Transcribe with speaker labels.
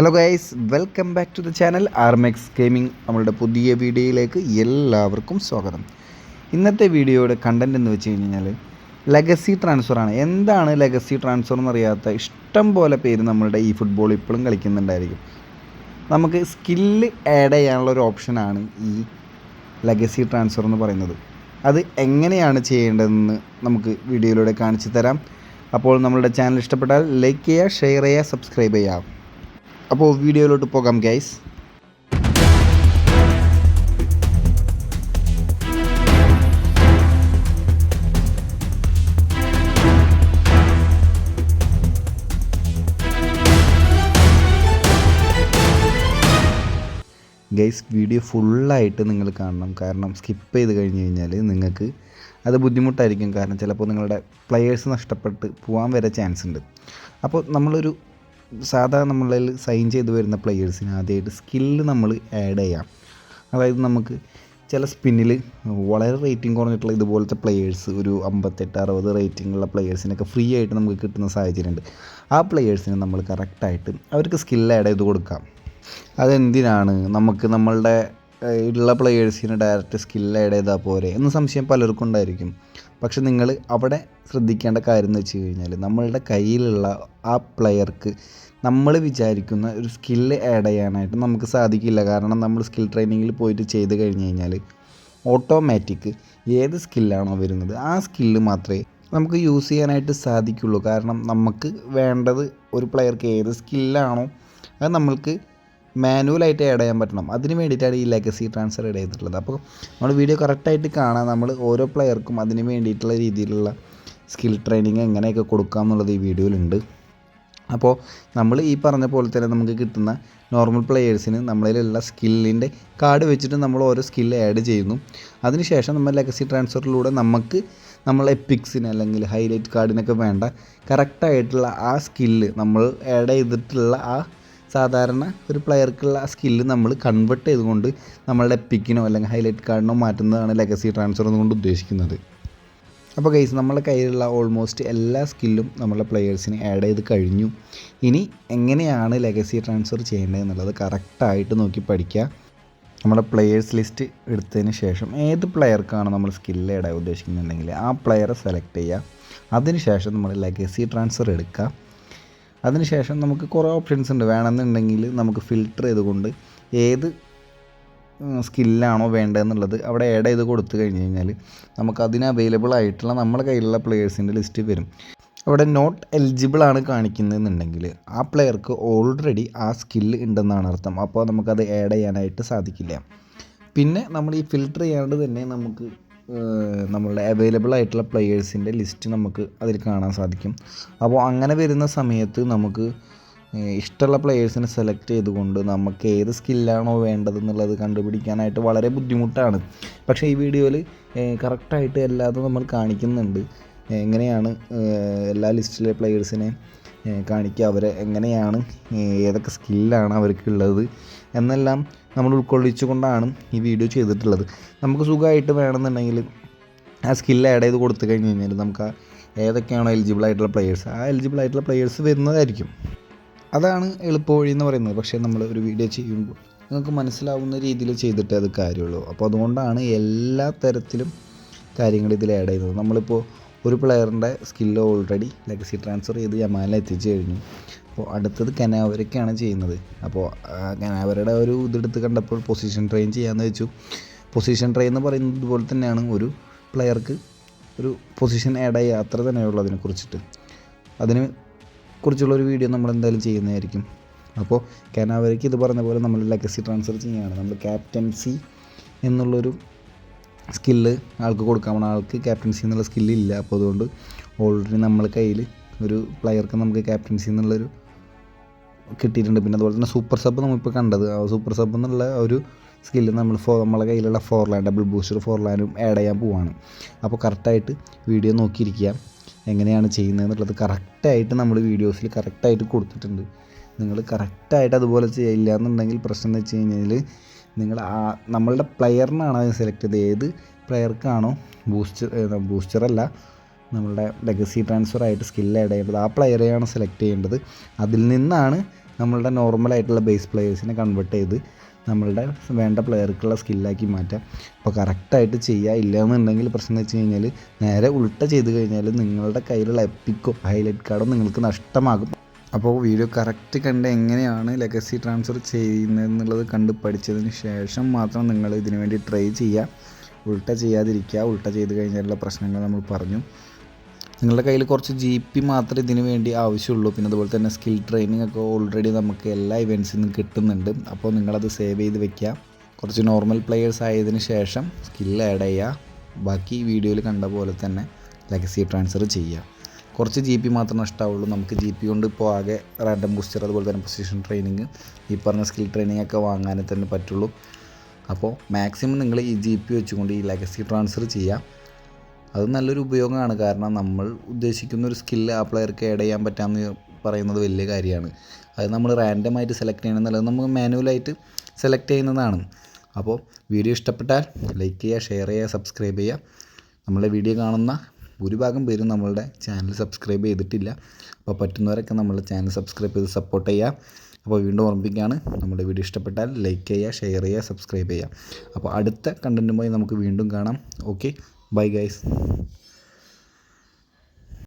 Speaker 1: Hello guys welcome back to the channel Armex gaming നമ്മളുടെ പുതിയ വീഡിയോയിലേക്ക് എല്ലാവർക്കും സ്വാഗതം. ഇന്നത്തെ വീഡിയോയുടെ കണ്ടന്റ് എന്ന് വെച്ച് കഴിഞ്ഞാൽ ലെഗസി ട്രാൻസ്ഫറാണ് എന്താണ് ലെഗസി ട്രാൻസ്ഫർ എന്നറിയാത്ത ഇഷ്ടം പോലെ പേര് നമ്മളുടെ ഈ ഫുട്ബോൾ ഇപ്പോഴും കളിക്കുന്നുണ്ടായിരിക്കും. നമുക്ക് സ്കില്ല് ആഡ് ചെയ്യാനുള്ള ഒരു ഓപ്ഷനാണ് ഈ ലെഗസി ട്രാൻസ്ഫർ എന്ന് പറയുന്നത്. അത് എങ്ങനെയാണ് ചെയ്യേണ്ടതെന്ന് നമുക്ക് വീഡിയോയിലൂടെ കാണിച്ചു തരാം. അപ്പോൾ നമ്മളുടെ ചാനൽ ഇഷ്ടപ്പെട്ടാൽ ലൈക്ക് ചെയ്യുക ഷെയർ ചെയ്യുക സബ്സ്ക്രൈബ് ചെയ്യുക. അപ്പോൾ വീഡിയോയിലോട്ട് പോകാം ഗൈസ് ഗൈസ് വീഡിയോ ഫുള്ളായിട്ട് നിങ്ങൾ കാണണം. കാരണം സ്കിപ്പ് ചെയ്ത് കഴിഞ്ഞ് കഴിഞ്ഞാൽ നിങ്ങൾക്ക് അത് ബുദ്ധിമുട്ടായിരിക്കും. കാരണം ചിലപ്പോൾ നിങ്ങളുടെ പ്ലെയേഴ്സ് നഷ്ടപ്പെട്ട് പോകാൻ വരെ ചാൻസ് ഉണ്ട്. അപ്പോൾ നമ്മളൊരു സാധാ നമ്മളിൽ സൈൻ ചെയ്ത് വരുന്ന പ്ലെയേഴ്സിന് ആദ്യമായിട്ട് സ്കില്ല് നമ്മൾ ആഡ് ചെയ്യാം. അതായത് നമുക്ക് ചില സ്പിന്നിൽ വളരെ റേറ്റിംഗ് കുറഞ്ഞിട്ടുള്ള ഇതുപോലത്തെ പ്ലെയേഴ്സ് ഒരു അമ്പത്തെട്ട് അറുപത് റേറ്റിംഗ് ഉള്ള പ്ലെയേഴ്സിനൊക്കെ ഫ്രീ ആയിട്ട് നമുക്ക് കിട്ടുന്ന സാഹചര്യമുണ്ട് ആ പ്ലെയേഴ്സിന് നമ്മൾ കറക്റ്റായിട്ട് അവർക്ക് സ്കില്ല് ആഡ് ചെയ്ത് കൊടുക്കാം. അതെന്തിനാണ്? നമുക്ക് നമ്മളുടെ ഉള്ള പ്ലെയേഴ്സിന് ഡയറക്റ്റ് സ്കില്ല് ആഡ് ചെയ്താൽ പോരെ? എന്ന് സംശയം പലർക്കും ഉണ്ടായിരിക്കും. പക്ഷെ നിങ്ങൾ അവിടെ ശ്രദ്ധിക്കേണ്ട കാര്യം എന്ന് വെച്ച് കഴിഞ്ഞാൽ നമ്മളുടെ കയ്യിലുള്ള ആ പ്ലെയർക്ക് നമ്മൾ വിചാരിക്കുന്ന ഒരു സ്കില്ല് ആഡ് ചെയ്യാനായിട്ട് നമുക്ക് സാധിക്കില്ല. കാരണം നമ്മൾ സ്കിൽ ട്രെയിനിങ്ങിൽ പോയിട്ട് ചെയ്ത് കഴിഞ്ഞ് കഴിഞ്ഞാൽ ഓട്ടോമാറ്റിക് ഏത് സ്കില്ലാണോ വരുന്നത് ആ സ്കില്ല് മാത്രമേ നമുക്ക് യൂസ് ചെയ്യാനായിട്ട് സാധിക്കുള്ളൂ. കാരണം നമുക്ക് വേണ്ടത് ഒരു പ്ലെയർക്ക് ഏത് സ്കില്ലാണോ അത് നമ്മൾക്ക് മാനുവലായിട്ട് ആഡ് ചെയ്യാൻ പറ്റണം. അതിന് വേണ്ടിയിട്ടാണ് ഈ ലെഗസി ട്രാൻസ്ഫർ ആഡ് ചെയ്തിട്ടുള്ളത്. അപ്പോൾ നമ്മൾ വീഡിയോ കറക്റ്റായിട്ട് കാണാൻ നമ്മൾ ഓരോ പ്ലെയർക്കും അതിന് വേണ്ടിയിട്ടുള്ള രീതിയിലുള്ള സ്കിൽ ട്രെയിനിങ് എങ്ങനെയൊക്കെ കൊടുക്കാം എന്നുള്ളത് ഈ വീഡിയോയിലുണ്ട് അപ്പോൾ നമ്മൾ ഈ പറഞ്ഞ പോലെ തന്നെ നമുക്ക് കിട്ടുന്ന നോർമൽ പ്ലെയേഴ്സിന് നമ്മളിലുള്ള സ്കില്ലിന്റെ കാർഡ് വെച്ചിട്ട് നമ്മൾ ഓരോ സ്കിൽ ആഡ് ചെയ്യുന്നു. അതിനുശേഷം നമ്മൾ ലെഗസി ട്രാൻസ്ഫറിലൂടെ നമുക്ക് നമ്മൾ എപ്പിക്സിന് അല്ലെങ്കിൽ ഹൈലൈറ്റ് കാർഡിനൊക്കെ വേണ്ട കറക്റ്റായിട്ടുള്ള ആ സ്കില്ല് നമ്മൾ ആഡ് ചെയ്തിട്ടുള്ള ആ സാധാരണ ഒരു പ്ലെയർക്കുള്ള സ്കില്ല് നമ്മൾ കൺവേർട്ട് ചെയ്തുകൊണ്ട് നമ്മളുടെ എപ്പിക്കിനോ അല്ലെങ്കിൽ ഹൈലൈറ്റ് കാർഡിനോ മാറ്റുന്നതാണ് ലെഗസി ട്രാൻസ്ഫർ എന്നുകൊണ്ട് ഉദ്ദേശിക്കുന്നത്. അപ്പോൾ ഗൈസ് നമ്മളെ കയ്യിലുള്ള ഓൾമോസ്റ്റ് എല്ലാ സ്കില്ലും നമ്മളെ പ്ലെയേഴ്സിന് ആഡ് ചെയ്ത് കഴിഞ്ഞു. ഇനി എങ്ങനെയാണ് ലെഗസി ട്രാൻസ്ഫർ ചെയ്യേണ്ടത് എന്നുള്ളത് കറക്റ്റായിട്ട് നോക്കി പഠിക്കുക. നമ്മുടെ പ്ലെയേഴ്സ് ലിസ്റ്റ് എടുത്തതിന് ശേഷം ഏത് പ്ലെയർക്കാണ് നമ്മൾ സ്കില്ല് ആഡ് ഉദ്ദേശിക്കുന്നുണ്ടെങ്കിൽ ആ പ്ലെയറെ സെലക്ട് ചെയ്യുക. അതിനുശേഷം നമ്മൾ ലെഗസി ട്രാൻസ്ഫർ എടുക്കുക. അതിനുശേഷം നമുക്ക് കുറേ ഓപ്ഷൻസ് ഉണ്ട്. വേണമെന്നുണ്ടെങ്കിൽ നമുക്ക് ഫിൽട്ടർ ചെയ്തുകൊണ്ട് ഏത് സ്കില്ലാണോ വേണ്ടതെന്നുള്ളത് അവിടെ ആഡ് ചെയ്ത് കൊടുത്തു കഴിഞ്ഞ് കഴിഞ്ഞാൽ നമുക്ക് അതിന് അവൈലബിൾ ആയിട്ടുള്ള നമ്മുടെ കയ്യിലുള്ള പ്ലെയേഴ്സിന്റെ ലിസ്റ്റ് വരും. അവിടെ നോട്ട് എലിജിബിൾ ആണ് കാണിക്കുന്നതെന്നുണ്ടെങ്കിൽ ആ പ്ലെയർക്ക് ഓൾറെഡി ആ സ്കില്ല് ഉണ്ടെന്നാണ് അർത്ഥം. അപ്പോൾ നമുക്കത് ആഡ് ചെയ്യാനായിട്ട് സാധിക്കില്ല. പിന്നെ നമ്മൾ ഈ ഫിൽട്ടർ ചെയ്യാണ്ട് തന്നെ നമുക്ക് നമ്മളുടെ അവൈലബിൾ ആയിട്ടുള്ള പ്ലെയേഴ്സിന്റെ ലിസ്റ്റ് നമുക്ക് അതിൽ കാണാൻ സാധിക്കും. അപ്പോൾ അങ്ങനെ വരുന്ന സമയത്ത് നമുക്ക് ഇഷ്ടമുള്ള പ്ലെയേഴ്സിനെ സെലക്ട് ചെയ്തുകൊണ്ട് നമുക്ക് ഏത് സ്കില്ലാണോ വേണ്ടതെന്നുള്ളത് കണ്ടുപിടിക്കാനായിട്ട് വളരെ ബുദ്ധിമുട്ടാണ്. പക്ഷേ ഈ വീഡിയോയിൽ കറക്റ്റായിട്ട് എല്ലാതും നമ്മൾ കാണിക്കുന്നുണ്ട്. എങ്ങനെയാണ് എല്ലാ ലിസ്റ്റിലെ പ്ലെയേഴ്സിനെ കാണിക്കുക അവരെ എങ്ങനെയാണ് ഏതൊക്കെ സ്കില്ലാണ് അവർക്കുള്ളത് എന്നെല്ലാം നമ്മൾ ഉൾക്കൊള്ളിച്ചു കൊണ്ടാണ് ഈ വീഡിയോ ചെയ്തിട്ടുള്ളത്. നമുക്ക് സുഖമായിട്ട് വേണമെന്നുണ്ടെങ്കിൽ ആ സ്കില്ല് ആഡ് ചെയ്ത് കൊടുത്തു കഴിഞ്ഞ് കഴിഞ്ഞാൽ നമുക്ക് ആ ഏതൊക്കെയാണോ എലിജിബിൾ ആയിട്ടുള്ള പ്ലെയേഴ്സ് ആ എലിജിബിൾ ആയിട്ടുള്ള പ്ലെയേഴ്സ് വരുന്നതായിരിക്കും. അതാണ് എളുപ്പവഴി എന്ന് പറയുന്നത്. പക്ഷേ നമ്മൾ ഒരു വീഡിയോ ചെയ്യുമ്പോൾ നിങ്ങൾക്ക് മനസ്സിലാവുന്ന രീതിയിൽ ചെയ്തിട്ടേ അത് കാര്യമുള്ളൂ. അപ്പോൾ അതുകൊണ്ടാണ് എല്ലാ തരത്തിലും കാര്യങ്ങൾ ഇതിൽ ആഡ് ചെയ്യുന്നത്. നമ്മളിപ്പോൾ ഒരു പ്ലെയറിന്റെ സ്കില്ല് ഓൾറെഡി ലെഗസി ട്രാൻസ്ഫർ ചെയ്ത് യമാലിൽ എത്തിച്ചു കഴിഞ്ഞു. അപ്പോൾ അടുത്തത് കനാവരക്കാണ് ചെയ്യുന്നത്. അപ്പോൾ കനാവരയുടെ ഒരു ഇതെടുത്ത് കണ്ടപ്പോൾ പൊസിഷൻ ട്രെയിൻ ചെയ്യാമെന്ന് വെച്ചു. പൊസിഷൻ ട്രെയിൻ എന്ന് പറയുന്നത് ഇതുപോലെ തന്നെയാണ്. ഒരു പ്ലെയർക്ക് ഒരു പൊസിഷൻ ആഡ് ആയി അത്ര തന്നെയുള്ളൂ അതിനെക്കുറിച്ചിട്ട്. അതിന് കുറിച്ചുള്ളൊരു വീഡിയോ നമ്മൾ എന്തായാലും ചെയ്യുന്നതായിരിക്കും. അപ്പോൾ കനാവരയ്ക്ക് ഇത് പറഞ്ഞ പോലെ നമ്മൾ ലെഗസി ട്രാൻസ്ഫർ ചെയ്യുകയാണ്. നമ്മൾ ക്യാപ്റ്റൻസി എന്നുള്ളൊരു സ്കില്ല് ആൾക്ക് കൊടുക്കാൻ പോകണം ആൾക്ക് ക്യാപ്റ്റൻസി എന്നുള്ള സ്കില്ല് ഇല്ല. അപ്പോൾ അതുകൊണ്ട് ഓൾറെഡി നമ്മൾ കയ്യിൽ ഒരു പ്ലെയർക്ക് നമുക്ക് ക്യാപ്റ്റൻസി എന്നുള്ളൊരു കിട്ടിയിട്ടുണ്ട്. പിന്നെ അതുപോലെ തന്നെ സൂപ്പർ സബ് നമ്മളിപ്പോൾ കണ്ടത്. ആ സൂപ്പർ സബ് എന്നുള്ള ഒരു സ്കില്ല് നമ്മൾ ഫോ നമ്മളെ കയ്യിലുള്ള four line double booster four ലൈനും ആഡ് ചെയ്യാൻ പോവാണ്. അപ്പോൾ കറക്റ്റായിട്ട് വീഡിയോ നോക്കിയിരിക്കുക. എങ്ങനെയാണ് ചെയ്യുന്നത് എന്നുള്ളത് കറക്റ്റായിട്ട് നമ്മൾ വീഡിയോസിൽ കറക്റ്റായിട്ട് കൊടുത്തിട്ടുണ്ട്. നിങ്ങൾ കറക്റ്റായിട്ട് അതുപോലെ ചെയ്യില്ല എന്നുണ്ടെങ്കിൽ പ്രശ്നം എന്ന് വെച്ച് കഴിഞ്ഞാൽ നിങ്ങൾ ആ നമ്മളുടെ പ്ലെയറിനാണ് അത് സെലക്ട് ചെയ്തത്. ഏത് പ്ലെയർക്കാണോ ബൂസ്റ്റർ ബൂസ്റ്ററല്ല നമ്മളുടെ ലെഗസി ട്രാൻസ്ഫർ ആയിട്ട് സ്കില്ല് ആഡ് ചെയ്യേണ്ടത്. ആ പ്ലെയറെയാണ് സെലക്ട് ചെയ്യേണ്ടത്. അതിൽ നിന്നാണ് നമ്മളുടെ നോർമലായിട്ടുള്ള ബേസ് പ്ലെയേഴ്സിനെ കൺവേർട്ട് ചെയ്ത് നമ്മളുടെ വേണ്ട പ്ലെയർക്കുള്ള സ്കില്ലാക്കി മാറ്റാം. അപ്പോൾ കറക്റ്റായിട്ട് ചെയ്യുക ഇല്ല എന്നുണ്ടെങ്കിൽ പ്രശ്നം വെച്ച് കഴിഞ്ഞാൽ നേരെ ഉൾട്ട ചെയ്ത് കഴിഞ്ഞാൽ നിങ്ങളുടെ കയ്യിലുള്ള എപ്പിക്കോ ഹൈലൈറ്റ് കാർഡോ നിങ്ങൾക്ക് നഷ്ടമാകും. അപ്പോൾ വീഡിയോ കറക്റ്റ് കണ്ട് എങ്ങനെയാണ് ലെഗസി ട്രാൻസ്ഫർ ചെയ്യുന്നതെന്നുള്ളത് കണ്ട് പഠിച്ചതിന് ശേഷം മാത്രം നിങ്ങൾ ഇതിനു വേണ്ടി ട്രൈ ചെയ്യുക. ഉൾട്ട ചെയ്യാതിരിക്കുക. ഉൾട്ട ചെയ്ത് കഴിഞ്ഞാലുള്ള പ്രശ്നങ്ങൾ നമ്മൾ പറഞ്ഞു. നിങ്ങളുടെ കയ്യിൽ കുറച്ച് ജി പി മാത്രമേ ഇതിന് വേണ്ടി ആവശ്യമുള്ളൂ. പിന്നെ അതുപോലെ തന്നെ സ്കിൽ ട്രെയിനിങ് ഒക്കെ ഓൾറെഡി നമുക്ക് എല്ലാ ഇവന്റ്സിൽ നിന്നും കിട്ടുന്നുണ്ട്. അപ്പോൾ നിങ്ങളത് സേവ് ചെയ്ത് വെക്കുക. കുറച്ച് നോർമൽ പ്ലെയേഴ്സ് ആയതിന് ശേഷം സ്കിൽ ആഡ് ചെയ്യുക. ബാക്കി വീഡിയോയിൽ കണ്ട പോലെ തന്നെ ലെഗസി ട്രാൻസ്ഫർ ചെയ്യുക. കുറച്ച് ജി പി മാത്രം നഷ്ടമാവുള്ളൂ നമുക്ക് ജി പി കൊണ്ട് ഇപ്പോൾ ആകെ റാൻഡം ബൂസ്റ്റർ അതുപോലെ തന്നെ പൊസിഷൻ ട്രെയിനിങ് ഈ പറഞ്ഞ സ്കിൽ ട്രെയിനിങ് ഒക്കെ വാങ്ങാനേ തന്നെ പറ്റുള്ളൂ. അപ്പോൾ മാക്സിമം നിങ്ങൾ ഈ ജി പി വെച്ചുകൊണ്ട് ഈ ലെഗസി ട്രാൻസ്ഫർ ചെയ്യാം. അത് നല്ലൊരു ഉപയോഗമാണ്. കാരണം നമ്മൾ ഉദ്ദേശിക്കുന്ന ഒരു സ്കില്ല് ആ പ്ലെയർക്ക് ആഡ് ചെയ്യാൻ പറ്റാമെന്ന് പറയുന്നത് വലിയ കാര്യമാണ്. അത് നമ്മൾ റാൻഡമായിട്ട് സെലക്ട് ചെയ്യണമെന്നല്ല നമുക്ക് മാനുവലായിട്ട് സെലക്ട് ചെയ്യുന്നതാണ്. അപ്പോൾ വീഡിയോ ഇഷ്ടപ്പെട്ടാൽ ലൈക്ക് ചെയ്യുക ഷെയർ ചെയ്യുക സബ്സ്ക്രൈബ് ചെയ്യുക. നമ്മളെ വീഡിയോ കാണുന്ന ഭൂരിഭാഗം പേരും നമ്മളുടെ ചാനൽ സബ്സ്ക്രൈബ് ചെയ്തിട്ടില്ല. അപ്പോൾ പറ്റുന്നവരൊക്കെ നമ്മളുടെ ചാനൽ സബ്സ്ക്രൈബ് ചെയ്ത് സപ്പോർട്ട് ചെയ്യുക. അപ്പോൾ വീണ്ടും ഓർമ്മിപ്പിക്കുകയാണ് നമ്മുടെ വീഡിയോ ഇഷ്ടപ്പെട്ടാൽ ലൈക്ക് ചെയ്യുക ഷെയർ ചെയ്യുക സബ്സ്ക്രൈബ് ചെയ്യുക. അപ്പോൾ അടുത്ത കണ്ടന്റുമായി നമുക്ക് വീണ്ടും കാണാം. Okay bye guys